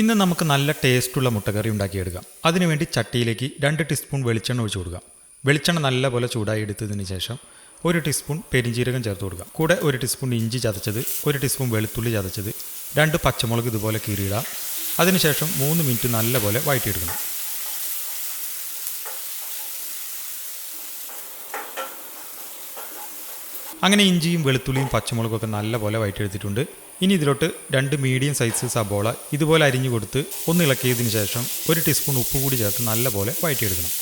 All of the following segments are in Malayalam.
ഇന്ന് നമുക്ക് നല്ല ടേസ്റ്റുള്ള മുട്ടക്കറി ഉണ്ടാക്കിയെടുക്കാം. അതിനുവേണ്ടി ചട്ടിയിലേക്ക് രണ്ട് ടീസ്പൂൺ വെളിച്ചെണ്ണ ഒഴിച്ചു കൊടുക്കാം. വെളിച്ചെണ്ണ നല്ലപോലെ ചൂടായി എടുത്തതിന് ശേഷം ഒരു ടീസ്പൂൺ പെരിഞ്ചീരകം ചേർത്ത് കൊടുക്കാം. കൂടെ ഒരു ടീസ്പൂൺ ഇഞ്ചി ചതച്ചത് ഒരു ടീസ്പൂൺ വെളുത്തുള്ളി ചതച്ചത് രണ്ട് പച്ചമുളക് ഇതുപോലെ കീറിയിടാം. അതിനുശേഷം മൂന്ന് മിനിറ്റ് നല്ലപോലെ വഴറ്റിയെടുക്കണം അങ്ങനെ ഇഞ്ചിയും വെളുത്തുള്ളിയും പച്ചമുളകൊക്കെ നല്ലപോലെ വഴറ്റിയെടുത്തിട്ടുണ്ട് ഇനി ഇതിലോട്ട് രണ്ട് മീഡിയം സൈസ് സബോള ഇതുപോലെ അരിഞ്ഞു കൊടുത്ത് ഒന്ന് ഇളക്കിയതിന് ശേഷം ഒരു ടീസ്പൂൺ ഉപ്പ് കൂടി ചേർത്ത് നല്ലപോലെ വഴറ്റിയെടുക്കണം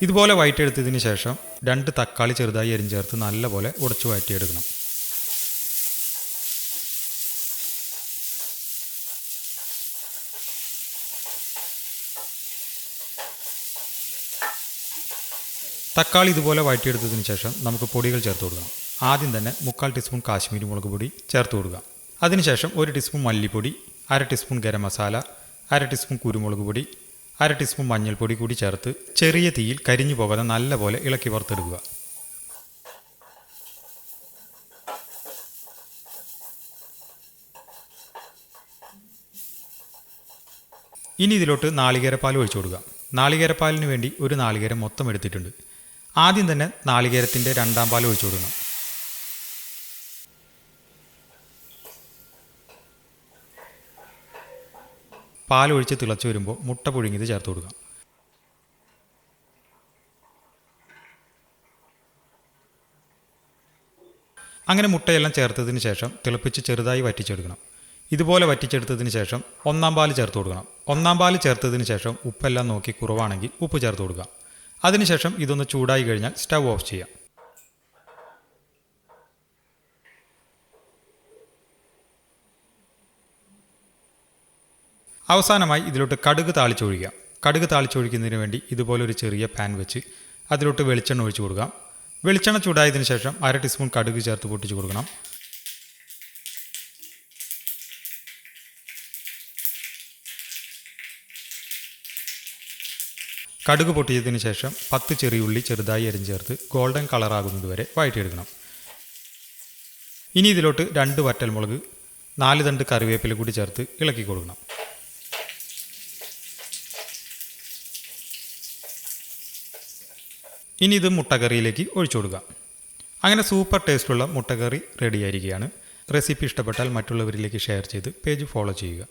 ഇതുപോലെ വഴറ്റിയെടുത്തതിന് ശേഷം രണ്ട് തക്കാളി ചെറുതായി അരിഞ്ഞ് ചേർത്ത് നല്ലപോലെ ഉടച്ചു വഴറ്റിയെടുക്കണം തക്കാളി ഇതുപോലെ വഴറ്റിയെടുത്തതിന് ശേഷം നമുക്ക് പൊടികൾ ചേർത്ത് കൊടുക്കണം ആദ്യം തന്നെ മുക്കാൽ ടീസ്പൂൺ കാശ്മീരി മുളക് പൊടി ചേർത്ത് കൊടുക്കുക അതിനുശേഷം ഒരു ടീസ്പൂൺ മല്ലിപ്പൊടി അര ടീസ്പൂൺ ഗരം മസാല അര ടീസ്പൂൺ കുരുമുളക് പൊടി അര ടീസ്പൂൺ മഞ്ഞൾപ്പൊടി കൂടി ചേർത്ത് ചെറിയ തീയിൽ കരിഞ്ഞു പോകാതെ നല്ലപോലെ ഇളക്കി വറുത്തെടുക്കുക. ഇനി ഇതിലോട്ട് നാളികേരപ്പാൽ ഒഴിച്ചു കൊടുക്കുക നാളികേരപ്പാലിന് വേണ്ടി ഒരു നാളികേരം മൊത്തം എടുത്തിട്ടുണ്ട്. ആദ്യം തന്നെ നാളികേരത്തിന്റെ രണ്ടാം പാൽ ഒഴിച്ചു കൊടുക്കണം. പാൽ ഒഴിച്ച് തിളച്ച് വരുമ്പോൾ മുട്ട പുഴുങ്ങിയത് ചേർത്ത് കൊടുക്കാം. അങ്ങനെ മുട്ടയെല്ലാം ചേർത്തതിന് ശേഷം തിളപ്പിച്ച് ചെറുതായി വറ്റിച്ചെടുക്കണം. ഇതുപോലെ വറ്റിച്ചെടുത്തതിന് ശേഷം ഒന്നാം പാൽ ചേർത്ത് കൊടുക്കണം. ഒന്നാം പാൽ ചേർത്തതിന് ശേഷം ഉപ്പെല്ലാം നോക്കി കുറവാണെങ്കിൽ ഉപ്പ് ചേർത്ത് കൊടുക്കുക അതിനുശേഷം ഇതൊന്ന് ചൂടായി കഴിഞ്ഞാൽ സ്റ്റവ് ഓഫ് ചെയ്യാം. അവസാനമായി ഇതിലോട്ട് കടുക് താളിച്ചൊഴിക്കാം. കടുക് താളിച്ചൊഴിക്കുന്നതിന് വേണ്ടി ഇതുപോലൊരു ചെറിയ പാൻ വെച്ച് അതിലോട്ട് വെളിച്ചെണ്ണ ഒഴിച്ചു കൊടുക്കാം. വെളിച്ചെണ്ണ ചൂടായതിനു ശേഷം അര ടീസ്പൂൺ കടുക് ചേർത്ത് പൊട്ടിച്ച് കൊടുക്കണം. കടുക് പൊട്ടിയതിന് ശേഷം പത്ത് ചെറിയുള്ളി ചെറുതായി അരിഞ്ഞ് ചേർത്ത് ഗോൾഡൻ കളറാകുന്നത് വരെ വഴറ്റിയെടുക്കണം. ഇനി ഇതിലോട്ട് രണ്ട് വറ്റൽമുളക് നാല് തണ്ട് കറിവേപ്പില കൂടി ചേർത്ത് ഇളക്കി കൊടുക്കണം. ഇനി ഇത് മുട്ടക്കറിയിലേക്ക് ഒഴിച്ചു കൊടുക്കാം. അങ്ങനെ സൂപ്പർ ടേസ്റ്റുള്ള മുട്ടക്കറി റെഡിയായിരിക്കുകയാണ് റെസിപ്പി ഇഷ്ടപ്പെട്ടാൽ മറ്റുള്ളവരിലേക്ക് ഷെയർ ചെയ്ത് പേജ് ഫോളോ ചെയ്യുക.